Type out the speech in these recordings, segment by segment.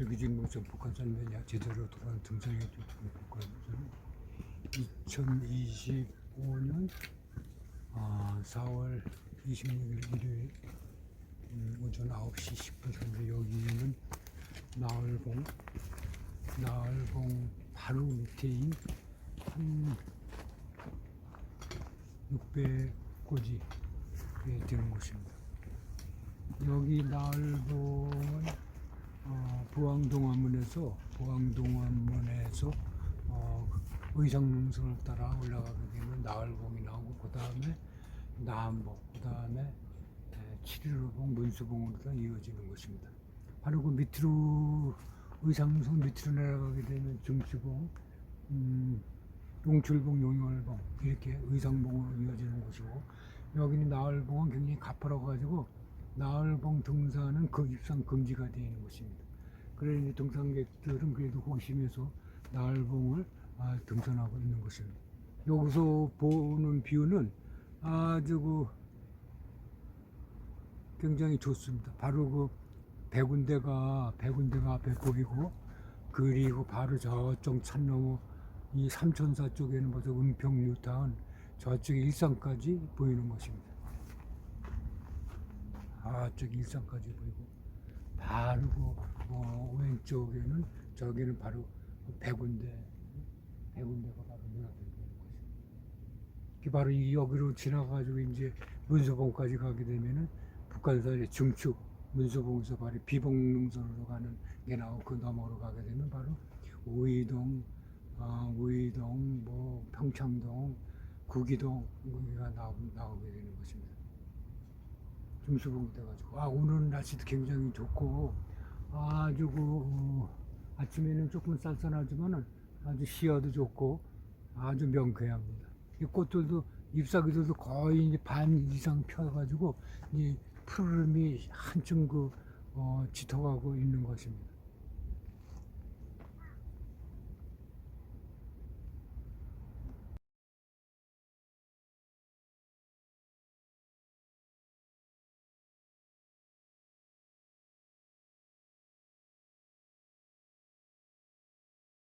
여기 지금 뭐 북한산 면야 제대로 돌아온 유튜브 국가에서는 2025년 아, 4월 26일 일요일 음, 오전 9시 10분 현재 여기는 나얼봉 나얼봉 바로 밑에인 한 600고지에 되는 곳입니다. 여기 나얼봉은 어, 부항동암문에서 부항동암문에서 어, 의상능선을 따라 올라가게 되면 나얼봉이 나오고 그 다음에 남봉, 그 다음에 7일호봉, 문수봉으로 다 이어지는 것입니다. 바로 그 밑으로 의상능선 밑으로 내려가게 되면 중수봉, 음, 용출봉, 용열봉 이렇게 의상봉으로 이어지는 곳이고 여기는 나얼봉은 굉장히 가파라가지고 나얼봉 등산은 그 입상 금지가 되어 있는 곳입니다. 이제 등산객들은 그래도 호심해서 나얼봉을 아, 등산하고 있는 곳입니다. 여기서 보는 뷰는 아주 그 굉장히 좋습니다. 바로 그 백운대가 백운대가 앞에 보이고 그리고 바로 저쪽 산 너머 이 삼천사 쪽에는 벌써 은평 뉴타운 저쪽에 일산까지 보이는 것입니다. 아, 저기 일산까지 보이고 바로 그 어, 왼쪽에는 저기는 바로 백운대 백운대가 바로 눈앞에 보이는 것입니다. 그 바로 이 여기로 지나가지고 이제 문서봉까지 가게 되면은 북한산의 중축 문서봉에서 바로 비봉능선으로 가는 게 나오고 그 너머로 가게 되면 바로 우이동, 아, 우이동, 뭐 평창동, 구기동 여기가 나오, 나오게 되는 것입니다. 중수봉 돼가지고 아 오늘 날씨도 굉장히 좋고 아주 그 어, 아침에는 조금 쌀쌀하지만은 아주 시야도 좋고 아주 명쾌합니다. 이 꽃들도 잎사귀들도 거의 이제 반 이상 펴가지고 이 푸르름이 한층 그 어, 짙어가고 있는 것입니다.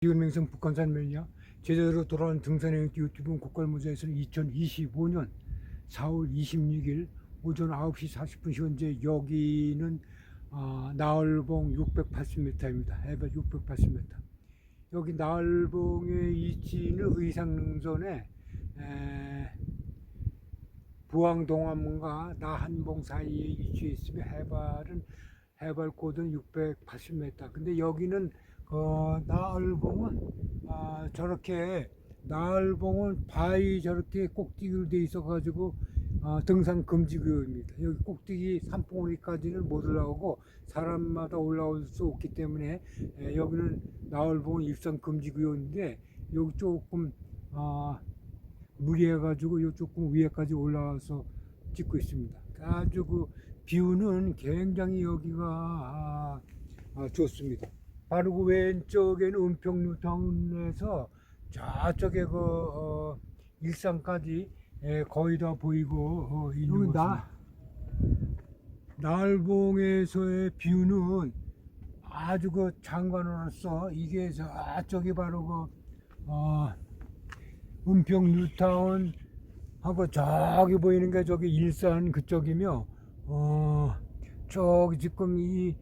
이은명성 북한산 면이야 제대로 돌아온 등산의 유튜브 국갈무제에서는 2025년 4월 26일 오전 9시 40분 현재 여기는 아, 나얼봉 680m입니다. 해발 680m. 여기 나얼봉의 위치는 의상능선에 에, 부항동암과 나한봉 사이에 위치해 있으며 해발은 해발 고도는 680m. 근데 여기는 어, 나얼봉은 아, 저렇게 나얼봉은 바위 저렇게 꼭대기로 돼 있어 가지고 어, 등산 금지 구역입니다. 여기 꼭대기 산봉우리까지는 못 올라오고 사람마다 올라올 수 없기 때문에 에, 여기는 나얼봉은 입산 금지 구역인데 여기 조금 아, 무리해 가지고 요 조금 위에까지 올라와서 찍고 있습니다. 아주 그 뷰는 굉장히 여기가 아, 아, 좋습니다. 바로 그 왼쪽에는 은평뉴타운에서 저쪽에 그 어, 일산까지 에, 거의 다 보이고 어, 있는 나 날봉에서의 뷰는 아주 그 장관으로서 이게 저쪽이 바로 그 어, 은평 뉴타운 하고 저기 보이는 게 저기 일산 그쪽이며 어 저기 지금 이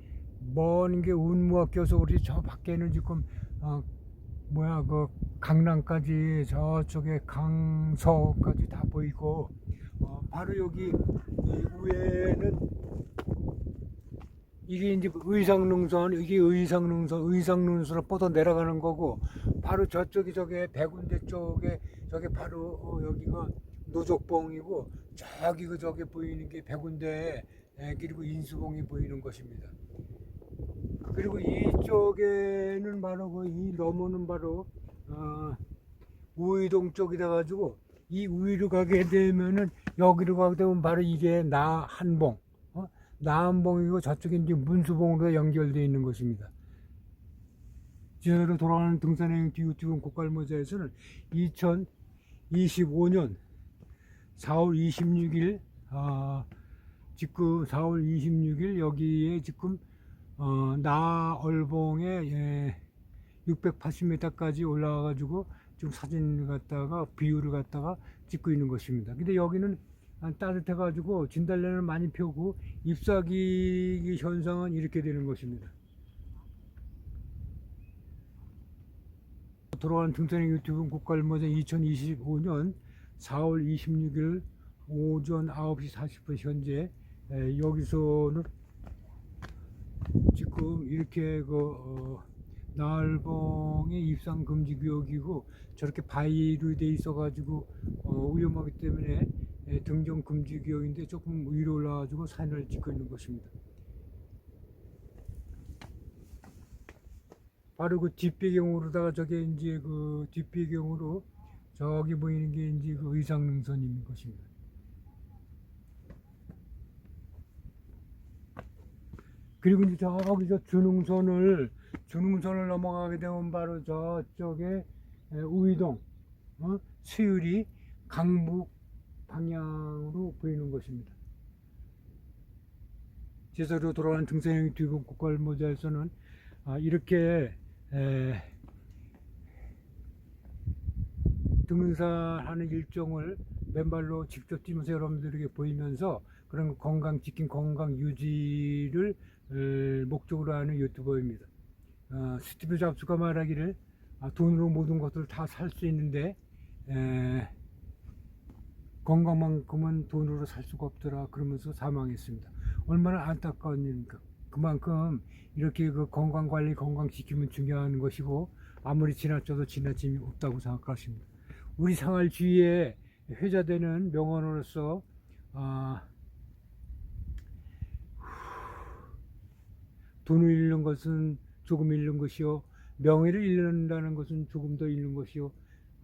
먼게 운무가 껴서 우리 저 밖에는 지금 어 뭐야 그 강남까지 저쪽에 강서까지 다 보이고 어 바로 여기 이 위에는 이게 이제 의상능선 이게 의상능선 의상능선을 뻗어 내려가는 거고 바로 저쪽이 저게 백운대 쪽에 저게 바로 어, 여기가 노족봉이고 저기 그 저기 보이는 게 백운대 에, 그리고 인수봉이 보이는 것입니다. 그리고 이쪽에는 바로 그이 너머는 바로 어, 우이동 쪽이 돼가지고 이 우이로 가게 되면은 여기로 가게 되면 바로 이게 나한봉 어? 나한봉이고 저쪽에 이제 문수봉으로 연결되어 있는 것입니다. 제대로 돌아가는 등산행 유튜브 고깔모자에서는 2025년 4월 26일 아, 지금 4월 26일 여기에 지금 어, 나얼봉에 예, 680m까지 올라와가지고 지금 사진을 갖다가 비율을 갖다가 찍고 있는 것입니다. 근데 여기는 아, 따뜻해가지고 진달래를 많이 펴고 잎사귀 현상은 이렇게 되는 것입니다. 돌아가는 등산의 유튜브 국가일모전 2025년 4월 26일 오전 9시 40분 현재 에, 여기서는 지금 이렇게 그 어, 나얼봉의 입상 금지 구역이고 저렇게 바위로 돼 있어가지고 어, 위험하기 때문에 에, 등정 금지 구역인데 조금 위로 올라가지고 산을 찍고 있는 것입니다. 바로 그 뒷배경으로다가 저게 이제 그 뒷배경으로 저기 보이는 게 이제 그 의상능선인 것입니다. 그리고 이제 저기 저 준흥선을 넘어가게 되면 바로 저쪽에 에, 우이동 어? 수율이 강북 방향으로 보이는 것입니다. 제자로 돌아가는 등산형 뒤국 국가모자에서는 아, 이렇게 에, 등산하는 일정을 맨발로 직접 뛰면서 여러분들에게 보이면서 그런 건강 지킨 건강 유지를 에, 목적으로 하는 유튜버입니다. 어, 스티브 잡스가 말하기를 아, 돈으로 모든 것을 다 살 수 있는데 에, 건강만큼은 돈으로 살 수가 없더라 그러면서 사망했습니다. 얼마나 안타까운 일입니까? 그만큼 이렇게 그 건강 관리, 건강 지킴은 중요한 것이고 아무리 지나쳐도 지나침이 없다고 생각하십니다. 우리 생활 주위에 회자되는 명언으로서 아, 돈을 잃는 것은 조금 잃는 것이요 명예를 잃는다는 것은 조금 더 잃는 것이요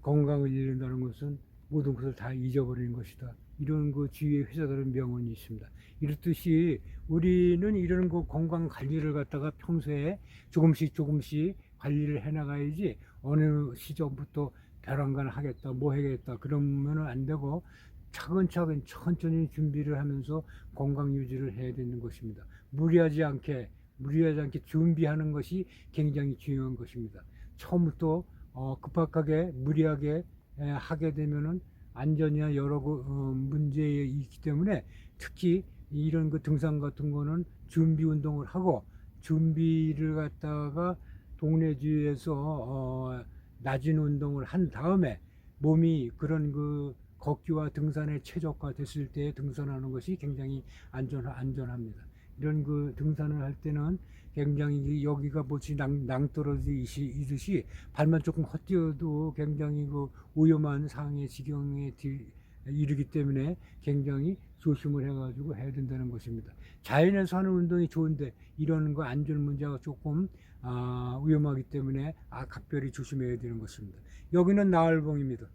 건강을 잃는다는 것은 모든 것을 다 잊어버리는 것이다. 이런 그 주위에 회자되는 명언이 있습니다. 이렇듯이 우리는 이런 그 건강 관리를 갖다가 평소에 조금씩 조금씩 관리를 해 나가야지 어느 시점부터 벼랑간 하겠다, 뭐 하겠다 그러면은 안 되고 차근차근 천천히 준비를 하면서 건강 유지를 해야 되는 것입니다. 무리하지 않게 무리하지 않게 준비하는 것이 굉장히 중요한 것입니다. 처음부터 어, 급박하게 무리하게 에, 하게 되면은 안전이나 여러 그, 어, 문제에 있기 때문에 특히 이런 그 등산 같은 거는 준비 운동을 하고 준비를 갖다가 동네 주위에서 어, 낮은 운동을 한 다음에 몸이 그런 그 걷기와 등산에 최적화 됐을 때 등산하는 것이 굉장히 안전 안전합니다. 이런 그 등산을 할 때는 굉장히 여기가 뭐지 낭, 낭떠러지듯이 발만 조금 헛디어도 굉장히 그 위험한 상해 지경에 디- 이르기 때문에 굉장히 조심을 해가지고 해야 된다는 것입니다. 자연에서 하는 운동이 좋은데 이런 거 안전 문제가 조금 아, 위험하기 때문에 아, 각별히 조심해야 되는 것입니다. 여기는 나얼봉입니다.